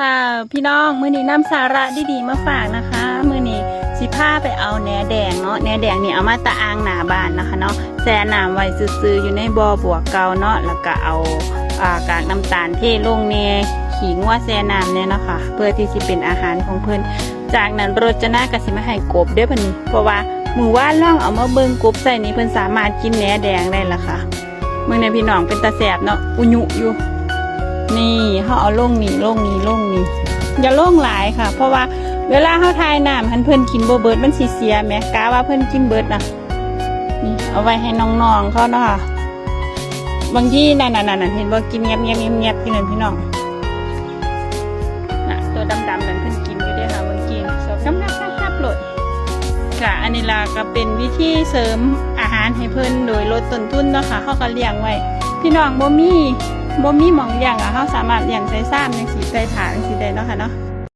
ค่ะพี่น้องมือนี้น้ำสาระดีๆมาฝากนะคะ มือนี้สิพาไปเอาแหนแดงเนาะแหนแดงนี่เอามาตะอางหนาบานนะคะเนาะแช่น้ำไว้ซื่อๆอยู่ในบ่อบัวเก่าเนาะแล้วก็เอาอ่ากากน้ำตาลเทลงแหน่ขี้งัวแช่น้ำเนี่ยเนาะค่ะเพื่อที่สิเป็นอาหารของเพิ่อนจากนั้นรจน่ากสิมาให้กบด้อเพิ่นนี่เพราะว่ามือว่านล่องเอามาเบิ่งกบใส่นี่เพิ่อนสามารถกินแหนแดงได้ละค่ะมื้อนี้พี่น้องเป็นตาแสบเนาะอุยุอยู่ นี่เขาเอาลงนี่ลงนี่ลงนี่อย่าลงหลายค่ะ เพราะว่าเวลาเขาทายน้ำหันเพิ่อนกินโบเบิร์ดมันสีเสียแหมกาว่าเพิ่อนกินเบิร์ดนะนี่เอาไว้ให้น้องๆเขาเนาะค่ะบางที่นั่นนั่นนั่นเห็นว่ากินเงียบเงียบเงียบเงียบกินนั่นพี่น้องนะตัวดำๆนั่นเพิ่อนกินอยู่ด้วยค่ะมันกินชอบน้ำหนักนับๆโหลดค่ะอันนี้ล่ะก็เป็นวิธีเสริมอาหารให้เพิ่อนโดยลดต้นทุนเนาะค่ะเขาก็เลี้ยงไว้ พี่น้องบ่มี บ่มีหมองเลี้ยงอะเขาสามารถเลี้ยงใส่ซ้ำจังสีใส่ถานสีใดเนาะค่ะเนาะ